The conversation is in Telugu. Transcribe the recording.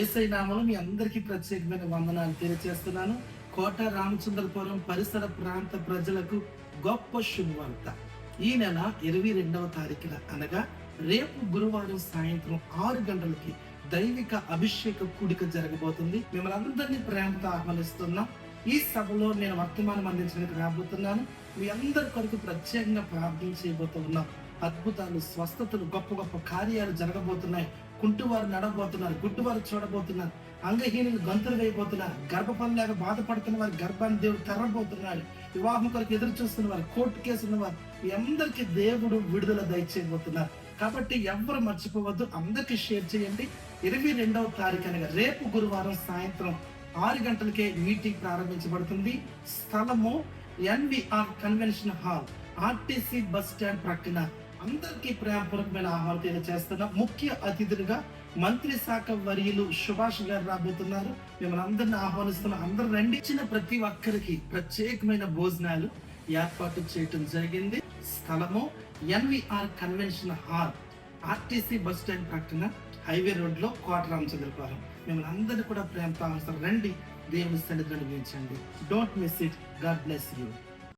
ఏసై నామలు మీ అందరికీ ప్రత్యేకమైన వందనాలు తెలియజేస్తున్నాను. కోట రామచంద్రపురం పరిసర ప్రాంత ప్రజలకు గొప్ప శుభవార్త. ఈ నెల ఇరవై రెండవ తారీఖున అనగా రేపు గురువారం సాయంత్రం ఆరు గంటలకి దైవిక అభిషేక కూడిక జరగబోతుంది. మిమ్మల్ని అందరినీ ప్రేమతో ఆహ్వానిస్తున్నాం. ఈ సభలో నేను వర్తమానం అందించడానికి రాబోతున్నాను. మీ అందరి కొరకు ప్రత్యేకంగా ప్రార్థన చేయబోతున్నాం అద్భుతాలు స్వస్థతలు గొప్ప గొప్ప కార్యాలు జరగబోతున్నాయి. కుంటువారు నడబోతున్నారు గుడ్డువారు చూడబోతున్నారు. అంగహీనులు గంతులు వేయబోతున్నారు గర్భఫలం లేక బాధపడుతున్న వారి గర్భాన్ని దేవుడు తెరబోతున్నాడు వివాహం కొరకు ఎదురు చూస్తున్న వారు కోర్టు కేసు ఉన్న వారు అందరికీ దేవుడు విడుదల దయచేయబోతున్నారు. కాబట్టి ఎవరు మర్చిపోవద్దు. అందరికీ షేర్ చేయండి. ఇరవై రెండవ తారీఖు అనగా రేపు గురువారం సాయంత్రం ఆరు గంటలకే మీటింగ్ ప్రారంభించబడుతుంది. స్థలము NVR convention hall RTC bus stand ప్రక్కన. అందరికీ ప్రేమపూర్వకమైన ఆహ్వానం చేస్తున్న ముఖ్య అతిథులుగా మంత్రి శాఖ వర్యులు సుభాష్ గారు రాబోతున్నారు. మిమ్మల్ని అందరిని ఆహ్వానిస్తున్న అందరు రండి. ఇచ్చిన ప్రతి ఒక్కరికి ప్రత్యేకమైన భోజనాలు ఏర్పాటు చేయటం జరిగింది. స్థలము NVR convention hall RTC bus stand ప్రకటన హైవే రోడ్లో కోట రామచంద్రపురం మిమ్మల్ని అందరినీ కూడా ప్రేమతో ఆహ్వానిస్తారు రండి. దేవుని సన్నిధిని వీక్షండి don't miss it God bless you